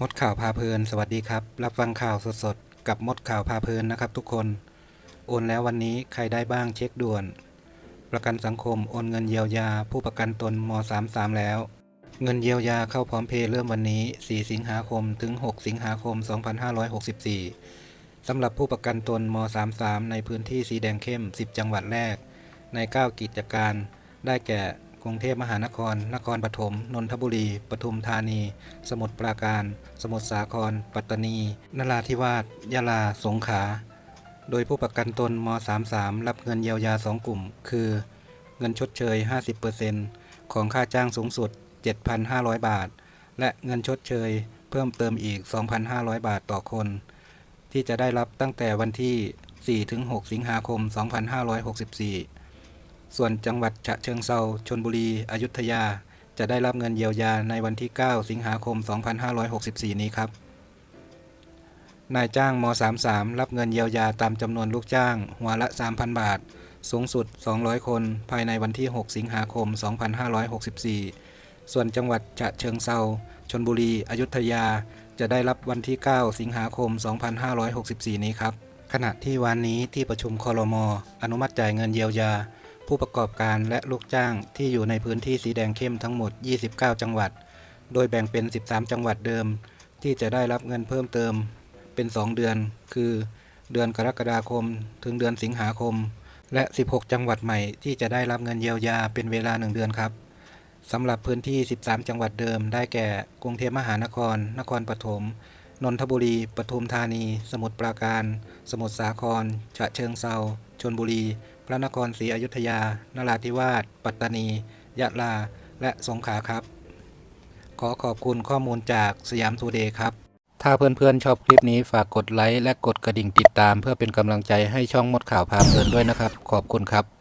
มดข่าวพาเพลิน สวัสดีครับ รับฟังข่าวสดๆ กับมดข่าวพาเพลินนะครับทุกคน โอนแล้ววันนี้ใครได้บ้างเช็คด่วน ประกันสังคมโอนเงินเยียวยา ผู้ประกันตนม 33 แล้ว เงินเยียวยาเข้าพร้อมเพย์เริ่มวันนี้ 4 สิงหาคมถึง 6 สิงหาคม 2564 สำหรับผู้ประกันตนม 33 ในพื้นที่สีแดงเข้ม 10 จังหวัดแรก ใน 9 กิจการ ได้แก่ กรุงเทพมหานคร นครปฐม นนทบุรี ปทุมธานี สมุทรปราการ สมุทรสาคร ปัตตานี นราธิวาส ยะลา สงขลา โดยผู้ประกันตนม 33 รับเงินเยียวยา 2 กลุ่ม คือ เงินชดเชย 50%ของค่าจ้างสูงสุด 7,500 บาท และเงินชดเชย เพิ่มเติมอีก 2,500 บาทต่อคน ที่จะได้รับตั้งแต่วันที่ 4-6 สิงหาคม 2564 ส่วนจังหวัดฉะเชิงเซาชนบุรี อยุธยา จะได้รับเงินเยียวยาในวันที่ 9 สิงหาคม 2564 นี้ครับ นายจ้างม 33 รับเงินเยียวยาตามจำนวนลูกจ้าง หัวละ 3,000 บาท สูงสุด 200 คน ภายในวันที่ 6 สิงหาคม 2564 ส่วนจังหวัดฉะเชิงเซาชนบุรี อยุธยา จะได้รับวันที่ 9 สิงหาคม 2564 นี้ครับ ขณะที่วันนี้ที่ประชุมคอรมออนุมัติจ่ายเงินเยียวยา ผู้ประกอบการและลูกจ้างที่อยู่ในพื้นที่สีแดงเข้มทั้งหมด 29 จังหวัด โดยแบ่งเป็น 13 จังหวัดเดิม ที่จะได้รับเงินเพิ่มเติมเป็น 2 เดือน คือ เดือนกรกฎาคม ถึงเดือนสิงหาคม และ 16 จังหวัดใหม่ที่จะได้รับเงินเยียวยาเป็นเวลา 1 เดือนครับสำหรับพื้นที่ 13 จังหวัดเดิม ได้แก่ กรุงเทพมหานคร นครปฐม นนทบุรี ปทุมธานี สมุทรปราการ สมุทรสาคร ฉะเชิงเซาชนบุรี พระนครศรีอยุธยา นราธิวาส ปัตตานี ยะลา และสงขลาครับ ขอขอบคุณข้อมูลจากสยามทูเดย์ครับ ถ้าเพื่อนๆชอบคลิปนี้ฝากกดไลค์และกดกระดิ่งติดตาม เพื่อเป็นกำลังใจให้ช่องมดข่าวพาเพลินด้วยนะครับ ขอบคุณครับ